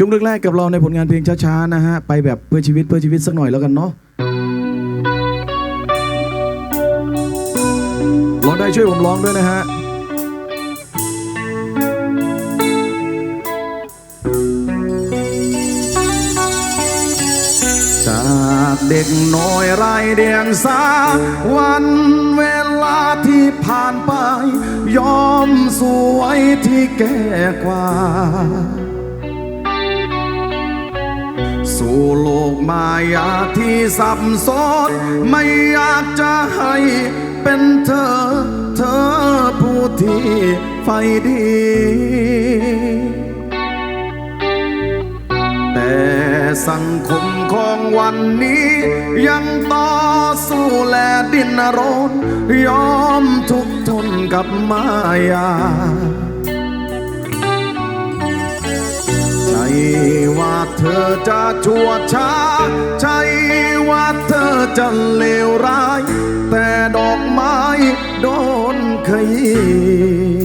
ช่วงแรกๆกับเราในผลงานเพลงช้าๆนะฮะ ไปแบบเพื่อชีวิตเพื่อชีวิตสักหน่อยแล้วกันเนาะร้องได้ช่วยผมร้องด้วยนะฮะจากเด็กน้อยไรเดียงสา วันเวลาที่ผ่านไป ยอมสวยที่แก่กว่า สู่โลกมายาที่สับสนไม่อยากจะให้เป็นเธอ เธอผู้ที่ไฟดี แต่สังคมของวันนี้ ยังต่อสู้และดิ้นรน ยอมทุกทนกับมายา ว่าเธอจะชั่วช้า ใช่ว่าเธอจะเลวร้าย แต่ดอกไม้โดนขยี้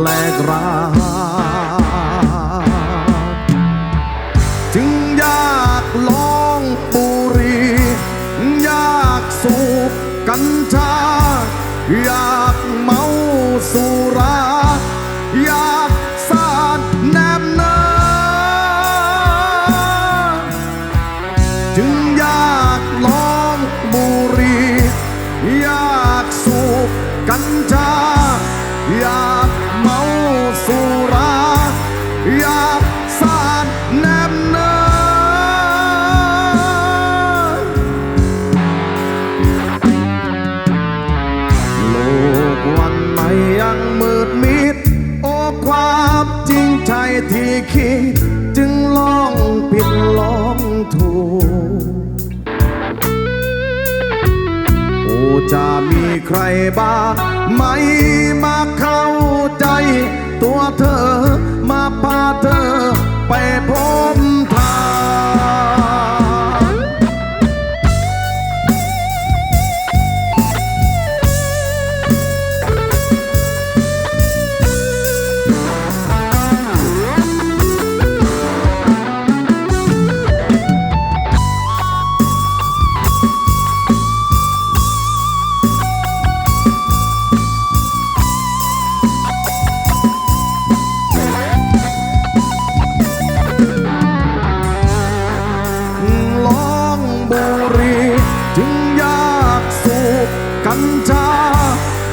แลกราจึงยากลองบุรี ยากสูบกัญชา อยากเมาสุ ที่คิดจึงลองผิดลองถูกโอ้จะมีใครบ้างไหมมาเข้าใจ ตัวเธอมาพาเธอไปพบ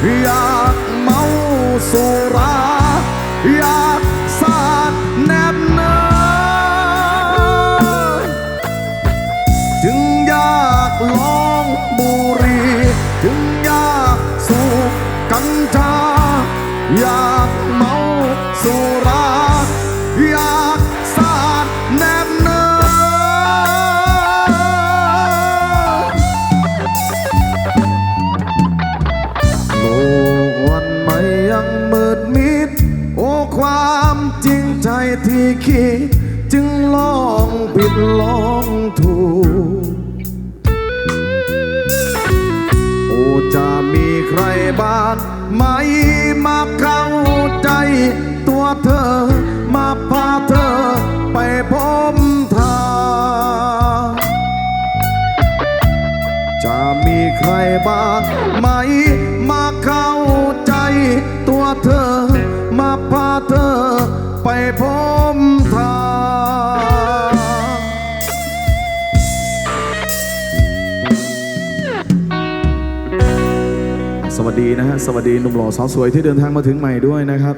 อยากเมาสุราอยากสาดแนบเนินจึงอยากลองบุหรีจึงอยากสูบกัญชาอยากเมาสุรา ที่คิดจึงลองผิดลองถูก โอ้จะมีใครบ้างไหมมาเข้าใจ ตัวเธอมาพาเธอไปพบทางจะมีใครบ้างไหมมาเข้าใจ ตัวเธอมาพาเธอ ไปพบทางสวัสดีนะฮะ สวัสดีหนุ่มหล่อสาวสวยที่เดินทางมาถึงใหม่ด้วยนะครับ